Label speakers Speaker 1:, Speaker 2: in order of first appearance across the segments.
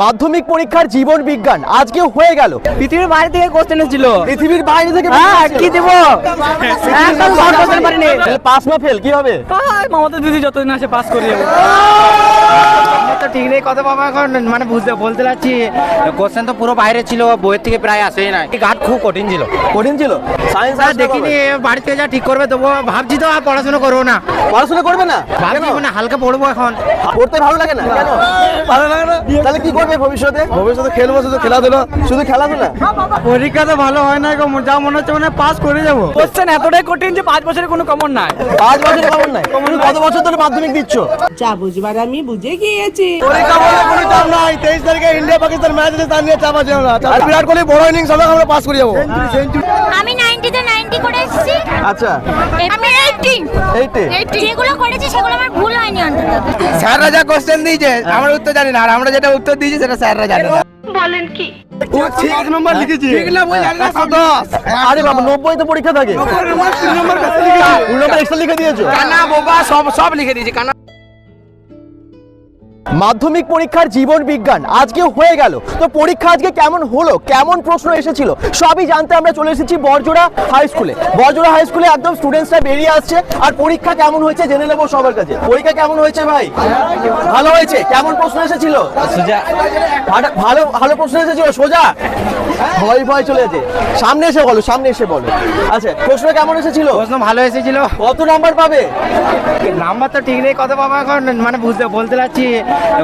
Speaker 1: মাধ্যমিক পরীক্ষার জীবন বিজ্ঞান আজকে হয়ে গেল।
Speaker 2: পৃথিবীর বাইরে থেকে কোশ্চেন এসেছিল।
Speaker 1: পৃথিবীর বাইরে থেকে
Speaker 2: হ্যাঁ কি দেব? একদম শর্ট কোশ্চেন পারিনি।
Speaker 1: পাস না ফেল কি হবে?
Speaker 2: মমতা দিদি যতদিন আসে পাস করে যাব।
Speaker 3: আমার তো ঠিক নেই কত বাবা এখন মানে বুঝতে বলতে পারছি কোশ্চেন তো পুরো বাইরে ছিল বইয়ের থেকে প্রায় আসেই না খুব কঠিন ছিল।
Speaker 1: কঠিন ছিল? সায়েন্স
Speaker 3: আর দেখিনি বাড়ি থেকে যা ঠিক করবে তবু ভাবছি তো আর পড়াশোনা করব না।
Speaker 1: পড়াশোনা করবে না?
Speaker 3: ভাবছি মানে হালকা পড়ব এখন।
Speaker 1: পড়তে ভালো লাগে না? কেন?
Speaker 2: ভালো লাগে না?
Speaker 1: তাহলে কি করবে ভবিষ্যতে? ভবিষ্যতে খেলব শুধু খেলাধুলা। শুধু খেলাধুলা?
Speaker 2: পরীক্ষা তো ভালো হয় না যা মনে হচ্ছে মানে পাস করে যাব। কোশ্চেন এতটাই কঠিন যে পাঁচ বছরের কোনো কমন নাই।
Speaker 1: পাঁচ বছর কেমন নাই। তুমি কত বছর ধরে মাধ্যমিক দিচ্ছ?
Speaker 4: যা বুঝবার আমি বুঝে গিয়েছি।
Speaker 1: পরীক্ষা বলে কোনো চাপ নাই। তেইশ তারিখে ইন্ডিয়া পাকিস্তান ম্যাচ আছে তার নিয়ে চাপ আছে আমরা বিরাট কোহলি বড় ইনিংস হবে আমরা পাস করে যাব।
Speaker 5: আমি 90 তে 90 করে এসেছি।
Speaker 1: আচ্ছা।
Speaker 5: আমি 80
Speaker 1: এইটে
Speaker 5: 80 যেগুলো করেছি সেগুলো আমার ভুল হয়নি অন্তত।
Speaker 3: স্যাররা যা কোশ্চেন দিয়েছে আমরা উত্তর জানি না। আর আমরা যেটা উত্তর দিয়েছি সেটা স্যাররা জানে না।
Speaker 1: ও ঠিক নম্বর লিখেছি।
Speaker 3: ঠিক না বই জানি না
Speaker 1: আরে বাবা তো পরীক্ষা থাকে। তিন নম্বর এক্সট্রা লিখে দিয়েছ
Speaker 3: কানা বোবা সব সব লিখে দিয়েছি কানা।
Speaker 1: মাধ্যমিক পরীক্ষার জীবন বিজ্ঞান আজকে হয়ে গেল। তো পরীক্ষা আজকে কেমন হলো? কেমন প্রশ্ন এসেছিল? সবই জানতে আমরা চলে এসেছি বরজোড়া হাই স্কুলে বরজোড়া হাই স্কুলে একদম স্টুডেন্টসরা বেরিয়ে আসছে। আর পরীক্ষা কেমন হয়েছে জেনে নেব সবার কাছে। পরীক্ষা কেমন হয়েছে ভাই? ভালো হয়েছে? কেমন প্রশ্ন এসেছিল? ভালো- ভালো প্রশ্ন এসেছিল সোজা? ভয় ভয় চলে যেতে। সামনে এসে বলো সামনে এসে বলো। আচ্ছা প্রশ্ন কেমন এসেছিল?
Speaker 3: প্রশ্ন ভালো এসেছিল।
Speaker 1: কত নাম্বার পাবে?
Speaker 3: নাম্বার তো ঠিক নেই কত বাবা এখন? মানে বুঝতে বলতে পারছি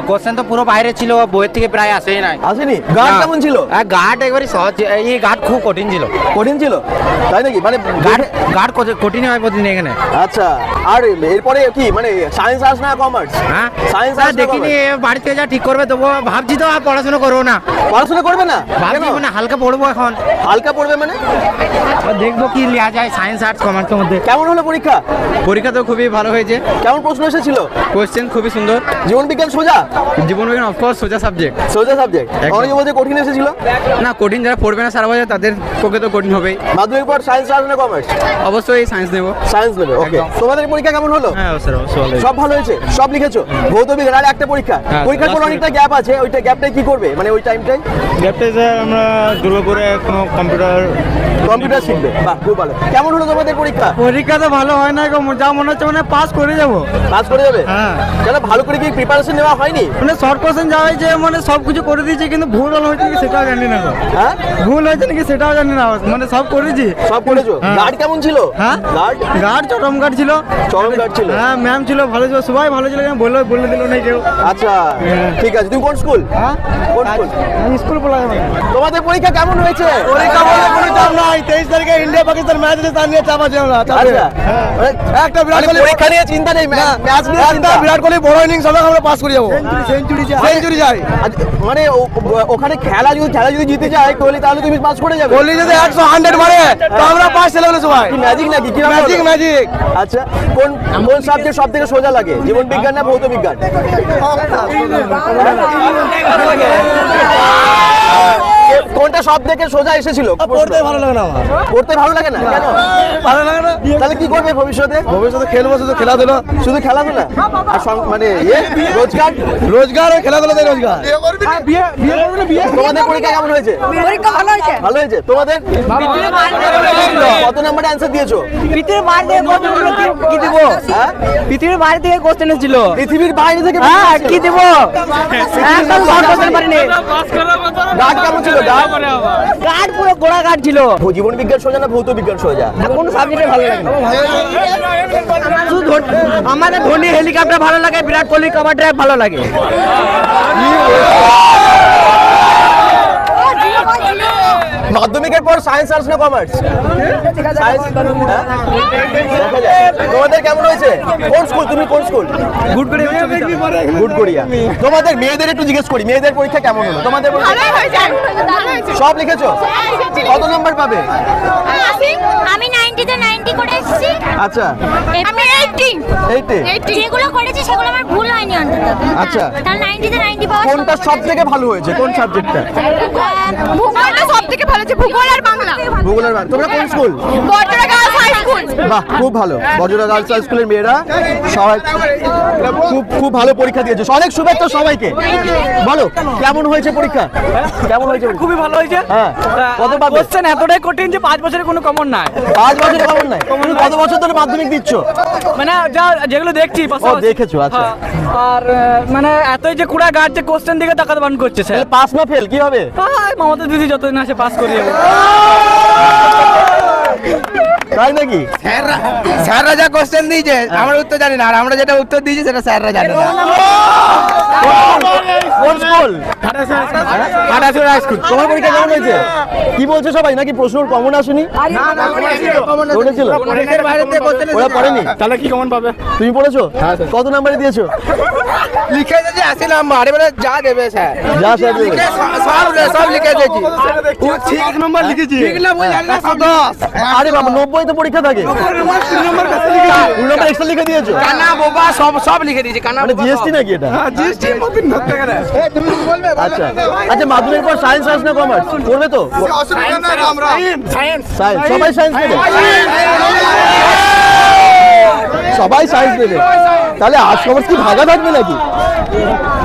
Speaker 3: কোশ্চেন তো পুরো বাইরে ছিল বইয়ের থেকে প্রায় আসেই নাই।
Speaker 1: আসেনি? গার্ড কেমন ছিল?
Speaker 3: হ্যাঁ গার্ড একবারই সহজ এই গার্ড খুব কঠিন ছিল।
Speaker 1: কঠিন ছিল? তাই নাকি? মানে
Speaker 3: গার্ড গার্ড কঠিন হয় প্রতিদিন এখানে।
Speaker 1: আচ্ছা। আর এরপরে কি মানে সায়েন্স আর্টস না কমার্স
Speaker 3: হ্যাঁ?
Speaker 1: সায়েন্স আর্টস
Speaker 3: দেখিনি বাড়ি থেকে যা ঠিক করবে তবু ভাবছি তো আর পড়াশোনা করব না।
Speaker 1: পড়াশোনা করবে না?
Speaker 3: ভাবছি মানে হালকা পড়ব এখন।
Speaker 1: হালকা পড়বে মানে?
Speaker 3: দেখব কি নেওয়া যায় সায়েন্স আর্টস কমার্সের মধ্যে।
Speaker 1: কেমন হলো পরীক্ষা?
Speaker 3: পরীক্ষা তো খুবই ভালো হয়েছে।
Speaker 1: কেমন প্রশ্ন এসেছিল?
Speaker 3: কোশ্চেন খুবই সুন্দর।
Speaker 1: জীবন বিজ্ঞান সোজা?
Speaker 3: জীবন বিজ্ঞান অফকোর্স সোজা সাবজেক্ট
Speaker 1: সোজা সাবজেক্ট। অনেকের মধ্যে কঠিন এসেছিল?
Speaker 3: না কঠিন যারা পড়বে না সারা বছর তাদের পক্ষে তো কঠিন হবেই।
Speaker 1: মাধ্যমিক পর সায়েন্স আর্টস না কমার্স
Speaker 3: অবশ্যই সায়েন্স নেব।
Speaker 1: সায়েন্স নেবে ওকে তোমাদের পরীক্ষা কেমন হলো?
Speaker 3: হ্যাঁ
Speaker 1: সব ভালো হয়েছে? সব লিখেছো? ভৌত বিজ্ঞান আর একটা পরীক্ষা।
Speaker 3: হ্যাঁ,
Speaker 1: পরীক্ষার পর অনেকটা গ্যাপ আছে ওইটা গ্যাপটাই কি করবে? মানে ওই টাইমটাই
Speaker 6: ল্যাপটপে স্যার আমরা দুর্গাপুরে কোনো কম্পিউটার
Speaker 1: কম্পিউটার শিখবে। বাহ খুব ভালো। কেমন হলো তোমাদের পরীক্ষা?
Speaker 2: পরীক্ষা তো ভালো হয় না গো যা মনে হচ্ছে মানে পাস করে যাব।
Speaker 1: পাস করে যাবে?
Speaker 2: হ্যাঁ।
Speaker 1: কেন ভালো করে কি প্রিপারেশন নেওয়া হয়নি?
Speaker 2: মানে শর্ট কোশ্চেন যা হয়েছে মানে সব কিছু করে দিয়েছে কিন্তু ভুল হল হয়েছে নাকি সেটাও জানি না
Speaker 1: হ্যাঁ?
Speaker 2: ভুল হয়েছে নাকি সেটাও জানি না মানে সব করেছি।
Speaker 1: সব করেছ?
Speaker 2: হ্যাঁ।
Speaker 1: গার্ড কেমন ছিল?
Speaker 2: হ্যাঁ?
Speaker 1: গার্ড
Speaker 2: গার্ড চরম গার্ড ছিল।
Speaker 1: চরম গার্ড ছিল?
Speaker 2: হ্যাঁ ম্যাম ছিল ভালো ছিল সবাই ভালো ছিল বলল বলে দিল না কেউ।
Speaker 1: আচ্ছা ঠিক আছে তুমি কোন স্কুল
Speaker 2: হ্যাঁ?
Speaker 1: কোন স্কুল
Speaker 2: আমি স্কুল পড়া
Speaker 1: তোমাদের পরীক্ষা কেমন হয়েছে? পরীক্ষা বলে কোনো চাপ নাই তেইশ তারিখে ইন্ডিয়া পাকিস্তান ম্যাচ আছে তার নিয়ে চাপ আছে আমরা আচ্ছা। একটা বিরাট কোহলি পরীক্ষা নিয়ে চিন্তা নেই ম্যাচ নিয়ে চিন্তা। বিরাট কোহলি বড় ইনিংস হবে আমরা পাস করে যাব। সেঞ্চুরি সেঞ্চুরি যাই মানে ওখানে খেলা যদি খেলা যদি জিতে যায় কোহলি তাহলে তুমি পাস করে যাবে। কোহলি যদি একশো হান্ড্রেড মারে তো আমরা পাস ছেলে হলে সবাই। ম্যাজিক নাকি? কি ম্যাজিক ম্যাজিক আচ্ছা। কোন কোন সাবজেক্ট সব থেকে সোজা লাগে? জীবন বিজ্ঞান না ভৌত বিজ্ঞান? কোনটা সব থেকে সোজা এসেছিল? পড়তে ভালো লাগে না পড়তে ভালো লাগে না? কেন? ভালো লাগে না? তাহলে কি করবে ভবিষ্যতে? ভবিষ্যতে খেলব শুধু খেলাধুলা। শুধু খেলাধুলা? আর মানে ইয়ে? রোজগার? রোজগার আর খেলাধুলা দিয়ে রোজগার তোমাদের পরীক্ষা কেমন হয়েছে?
Speaker 4: পরীক্ষা ভালো হয়েছে।
Speaker 1: ভালো হয়েছে? তোমাদের? কত নাম্বারে অ্যান্সার দিয়েছ?
Speaker 2: পৃথিবীর বাইরে থেকে কোশ্চেন কি দিব?
Speaker 1: হ্যাঁ?
Speaker 2: পৃথিবীর বাইরে থেকে কোশ্চেন এসেছিল।
Speaker 1: পৃথিবীর বাইরে থেকে
Speaker 2: হ্যাঁ কি দিব? একদম কোশ্চেন পারিনি
Speaker 1: ছিল গার্ড
Speaker 2: গার্ড পুরো গোড়া গার্ড ছিল।
Speaker 1: জীবন বিজ্ঞান সোজা না ভৌত বিজ্ঞান সোজা?
Speaker 2: কোন সাবজেক্টে ভালো লাগে আমাদের ধোনি হেলিকপ্টার ভালো লাগে বিরাট কোহলি কাবার ড্রাইভ ভালো লাগে।
Speaker 1: মাধ্যমিকের পর সায়েন্স আর্টস না কমার্স তোমাদের কেমন হয়েছে? কোন স্কুল তুমি কোন স্কুল
Speaker 2: গুড করে
Speaker 1: গুড করিয়া। তোমাদের মেয়েদের একটু জিজ্ঞেস করি মেয়েদের পরীক্ষা কেমন হলো? তোমাদের
Speaker 5: হয়েছে হয়েছে।
Speaker 1: সব লিখেছো? কত নাম্বার পাবে?
Speaker 5: আমি 90 তে 90 করে এসেছি।
Speaker 1: আচ্ছা।
Speaker 5: আমি 80 80 যেগুলো করেছি সেগুলো আমার ভুল হয়নি অন্তত।
Speaker 1: আচ্ছা।
Speaker 5: তাহলে 90 তে 90 পাওয়া
Speaker 1: কোনটা সব থেকে ভালো হয়েছে? কোন সাবজেক্টটা
Speaker 5: ভূগোলটা সব থেকে ভালো ভূগোল আর বাংলা।
Speaker 1: ভূগোলের বার তোমরা কোন school
Speaker 5: Barjora girls high school
Speaker 1: বাহ খুব ভালো। বজরা গার্লস হাই স্কুলের মেয়েরা সবাই খুব খুব ভালো পরীক্ষা দিয়েছে। অনেক শুভেচ্ছা সবাইকে। বলো কেমন হয়েছে পরীক্ষা? কেমন হয়েছে
Speaker 2: খুবই ভালো হয়েছে।
Speaker 1: হ্যাঁ কত
Speaker 2: কোশ্চেন এতটাই কঠিন যে পাঁচ বছরের কোনো কমন নাই।
Speaker 1: পাঁচ বছর কেমন নাই? তুমি কত বছর ধরে মাধ্যমিক দিচ্ছ?
Speaker 2: মানে যা যেগুলো দেখছি।
Speaker 1: দেখেছ, আচ্ছা।
Speaker 2: হ্যাঁ, আর মানে এতই যে কুড়া গাছ যে কোশ্চেন দিকে তাকাতে বান করছে স্যার।
Speaker 1: পাস না ফেল কি হবে?
Speaker 2: মমতা দিদি যতদিন আসে পাস করি যাব
Speaker 1: তাই নাকি
Speaker 3: স্যাররা যা কোশ্চেন দিয়েছে আমরা উত্তর জানি না আর আমরা যেটা উত্তর দিয়েছি সেটা স্যাররা জানে না
Speaker 1: কোন স্কুল
Speaker 3: হাটাসুর হাই স্কুল
Speaker 1: তোমার পরীক্ষা কেমন হয়েছে কি বলছো সবাই নাকি প্রশ্ন কমন আসেনি পড়েছিল ওরা পড়েনি
Speaker 6: তাহলে কি কেমন পাবে
Speaker 1: তুমি পড়েছো কত নাম্বারে দিয়েছ
Speaker 3: লিখে দিয়েছে আশি নাম্বার এবারে যা দেবে স্যার
Speaker 1: যা স্যার
Speaker 3: সব সব লিখে দিয়েছি ঠিক নম্বর লিখেছি ঠিক না
Speaker 1: আরে বাবা নব্বই তো পরীক্ষা থাকে। কুড়ি এক্সট্রা লিখে দিয়েছ।
Speaker 3: কানা বোবা সব সব লিখে দিয়েছি কানা
Speaker 1: মানে জিএসটি নাকি এটা?
Speaker 3: জিএসটি মতন ধরতে গেলে? তুমি বলবে?
Speaker 1: আচ্ছা। আচ্ছা মাধ্যমিক পর সায়েন্স আর্টস না কমার্স করবে তো? সায়েন্স সবাই সায়েন্স নেবে? সবাই সায়েন্স নেবে? তাহলে আর্টস কমার্স কি ভাগা থাকবে নাকি?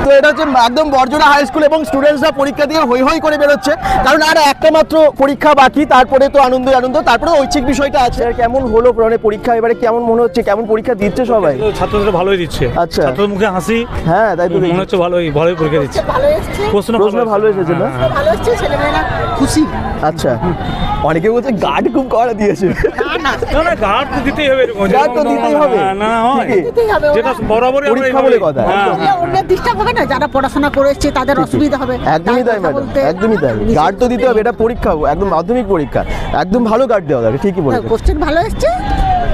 Speaker 1: তো এটা হচ্ছে একদম বর্জনা হাই স্কুল এবং স্টুডেন্টসরা পরীক্ষা দিয়ে হই হই করে বেরোচ্ছে। কারণ আর একটা মাত্র পরীক্ষা বাকি তারপরে তো আনন্দ আনন্দ তারপরে ঐচ্ছিক বিষয়টা আছে। কেমন হলো মানে পরীক্ষা? এবারে কেমন মনে হচ্ছে? কেমন পরীক্ষা দিচ্ছে সবাই?
Speaker 6: ছাত্রদের ভালোই দিচ্ছে।
Speaker 1: আচ্ছা।
Speaker 6: ছাত্রদের মুখে হাসি।
Speaker 1: হ্যাঁ তাই তো
Speaker 6: মনে হচ্ছে ভালোই ভালোই পরীক্ষা দিচ্ছে। প্রশ্ন
Speaker 1: প্রশ্ন ভালো এসেছে। না? আচ্ছা। অনেকে বলছে গার্ড খুব করা দিয়েছে।
Speaker 6: না না গার্ড তো দিতেই হবে
Speaker 1: গার্ড তো দিতেই হবে।
Speaker 6: না, না হয়। যেটা বরাবরই
Speaker 1: পরীক্ষা বলে কথা।
Speaker 6: হ্যাঁ
Speaker 4: অন্যের ডিস্টার্ব হবে না যারা পড়াশোনা করে তাদের অসুবিধা হবে।
Speaker 1: একদমই তাই ম্যাডাম একদমই তাই। গার্ড তো দিতে হবে এটা পরীক্ষা একদম মাধ্যমিক পরীক্ষা। একদম ভালো গার্ড দেওয়া দরকার ঠিকই বলেছেন।
Speaker 4: কোশ্চেন ভালো এসছে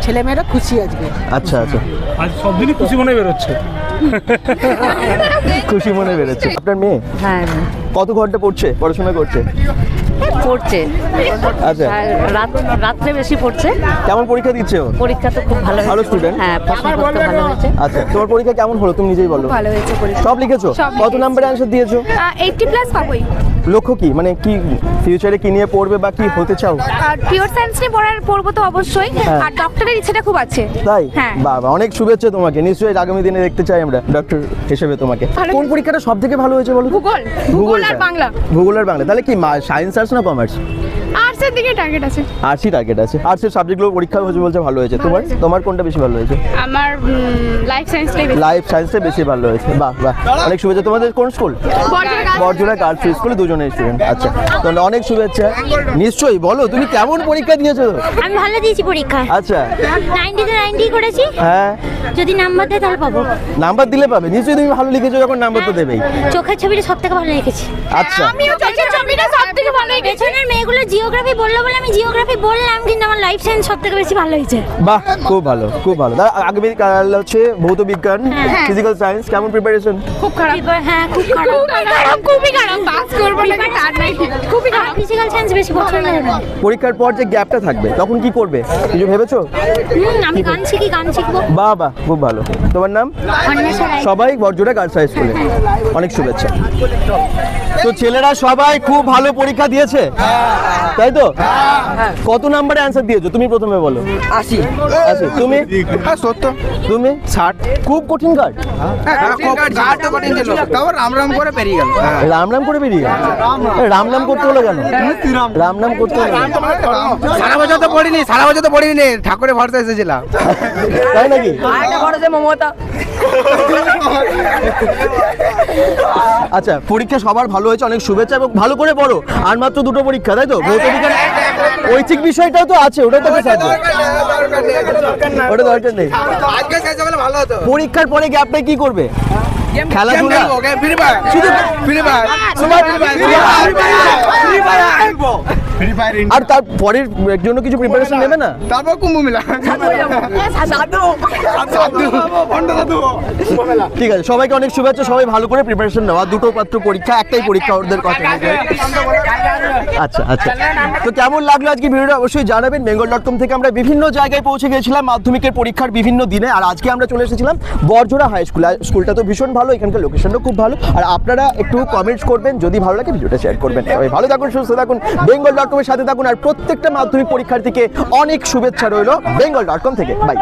Speaker 4: ছেলেমেয়েরা খুশি আজকে।
Speaker 1: আচ্ছা আচ্ছা।
Speaker 6: আজ সব দিনই খুশি মনে বেরোচ্ছে।
Speaker 1: খুশি মনে আপনার মেয়ে?
Speaker 7: হ্যাঁ।
Speaker 1: কত ঘণ্টা পড়ছে পড়াশোনা করছে?
Speaker 7: পড়ছে।
Speaker 1: আচ্ছা।
Speaker 7: আর রাত রাত্রে বেশি পড়ছে।
Speaker 1: কেমন পরীক্ষা দিচ্ছে? ও
Speaker 7: পরীক্ষা তো খুব ভালো
Speaker 1: ভালো student?
Speaker 7: হ্যাঁ ভালো হয়েছে।
Speaker 1: আচ্ছা তোমার পরীক্ষা কেমন হলো? তুমি নিজেই বলো।
Speaker 5: ভালো হয়েছে পরীক্ষা।
Speaker 1: সব লিখেছো? কত। নাম্বারে দিয়েছ?
Speaker 5: এইটটি প্লাস পাবোই।
Speaker 1: লক্ষ্য কি? মানে কি ফিউচারে কি নিয়ে পড়বে বা কি হতে চাও?
Speaker 5: আর পিওর সায়েন্স নিয়ে পড়ার পড়ব তো অবশ্যই।
Speaker 1: হ্যাঁ।
Speaker 5: আর ডক্টরের ইচ্ছেটা খুব আছে।
Speaker 1: তাই?
Speaker 5: হ্যাঁ।
Speaker 1: বাবা অনেক শুভেচ্ছা তোমাকে। নিশ্চয়ই আগামী দিনে দেখতে চাই আমরা ডক্টর হিসেবে তোমাকে। কোন পরীক্ষাটা সব থেকে ভালো হয়েছে বলো
Speaker 5: ভূগোল। ভূগোল আর বাংলা।
Speaker 1: ভূগোল আর বাংলা। তাহলে কি সায়েন্স আর্টস না কমার্স
Speaker 5: আর্টসের দিকে টার্গেট আছে।
Speaker 1: আর্টসই টার্গেট আছে। আর্টসের সাবজেক্টগুলো পরীক্ষা হয়েছে বলছে ভালো হয়েছে। তোমার? তোমার কোনটা বেশি ভালো হয়েছে?
Speaker 5: আমার লাইফ সায়েন্সটাই
Speaker 1: লাইফ সায়েন্সে বেশি ভালো হয়েছে। বাহ বাহ। অনেক শুভেচ্ছা। তোমাদের কোন স্কুল বরজোড়া গার্লস স্কুলে দুজনের স্টুডেন্ট আচ্ছা। তোমাদের অনেক শুভেচ্ছা। নিশ্চয়ই বলো তুমি কেমন পরীক্ষা দিয়েছ?
Speaker 5: আমি ভালো দিয়েছি পরীক্ষা।
Speaker 1: আচ্ছা।
Speaker 5: নাইনটিতে নাইনটি করেছি।
Speaker 1: হ্যাঁ।
Speaker 5: যদি নাম্বার দেয় তাহলে পাবো।
Speaker 1: নাম্বার দিলে পাবে। নিশ্চয়ই তুমি ভালো লিখেছো যখন নাম্বার তো দেবেই।
Speaker 5: চোখের ছবিটা সব থেকে ভালো লিখেছি।
Speaker 1: আচ্ছা।
Speaker 5: আমিও চোখের ভালো পেছনের মেয়েগুলো জিওগ্রাফি বলল বলে আমি জিওগ্রাফি বললাম কিন্তু আমার লাইফ সায়েন্স সব থেকে বেশি ভালো হয়েছে।
Speaker 1: বাহ খুব ভালো খুব ভালো। আগামী কাল হচ্ছে ভৌত বিজ্ঞান
Speaker 5: হ্যাঁ।
Speaker 1: ফিজিক্যাল সায়েন্স কেমন প্রিপারেশন
Speaker 5: খুব খারাপ। হ্যাঁ খুব খারাপ। খারাপ। খুবই খারাপ। পাস করব না তার নাই। খুবই খারাপ। ফিজিক্যাল সায়েন্স বেশি পছন্দ না।
Speaker 1: পরীক্ষার পর যে গ্যাপটা থাকবে তখন কি করবে? কিছু ভেবেছো?
Speaker 5: আমি গান শিখি গান শিখব।
Speaker 1: বাহ বাহ খুব ভালো। তোমার নাম? সবাই বরজোড়া গার্লস হাই স্কুলে। অনেক শুভেচ্ছা। তো ছেলেরা সবাই খুব ভালো পরীক্ষা দিয়েছে। তাই তো? কত নাম্বারে অ্যান্সার দিয়েছ? তুমি প্রথমে বলো।
Speaker 3: আশি।
Speaker 1: আচ্ছা তুমি?
Speaker 3: হ্যাঁ সত্তর।
Speaker 1: তুমি? ষাট। খুব কঠিন
Speaker 3: তাও রাম রাম করে পেরিয়ে গেল।
Speaker 1: রাম করে বেরিয়ে রাম করতে হলো কেন? রাম করতে হলো
Speaker 3: সারা বছর তো পড়িনি সারা বছর তো পড়িনি। ঠাকুরের ভরসা এসেছিলাম।
Speaker 1: তাই নাকি?
Speaker 2: মমতা।
Speaker 1: আচ্ছা পরীক্ষা সবার ভালো হয়েছে অনেক শুভেচ্ছা এবং ভালো করে পড়ো। আর মাত্র দুটো পরীক্ষা তাই তো? ভৌত বিজ্ঞান ঐচ্ছিক বিষয়টাও তো আছে ওটা তো ওটা দরকার নেই পরীক্ষার পরে গ্যাপটা কি করবে? খেলাধুলা।
Speaker 3: Free fire.
Speaker 1: শুধু
Speaker 3: ফ্রি ফায়ার।
Speaker 1: সবাই আর তার পরের জন্য কিছু প্রিপারেশন নেবে না?
Speaker 3: তারপর কুম্ভ মেলা।
Speaker 1: ঠিক আছে সবাইকে অনেক শুভেচ্ছা সবাই ভালো করে প্রিপারেশন নেওয়া দুটো মাত্র পরীক্ষা একটাই পরীক্ষা ওদের কথা। আচ্ছা আচ্ছা। তো কেমন লাগল আজকে ভিডিওটা? অবশ্যই জানাবেন। বেঙ্গল ডট কম থেকে আমরা বিভিন্ন জায়গায় পৌঁছে গেছিলাম মাধ্যমিকের পরীক্ষার বিভিন্ন দিনে। আর আজকে আমরা চলে এসেছিলাম বরজোড়া হাই স্কুল স্কুলটা তো ভীষণ ভালো এখানকার লোকেশনও খুব ভালো। আর আপনারা একটু কমেন্টস করবেন যদি ভালো লাগে ভিডিওটা শেয়ার করবেন। সবাই ভালো থাকুন সুস্থ থাকুন। বেঙ্গল ডট কমের সাথে থাকুন আর প্রত্যেকটা মাধ্যমিক পরীক্ষার্থীকে অনেক শুভেচ্ছা রইল বেঙ্গল ডট কম থেকে। বাই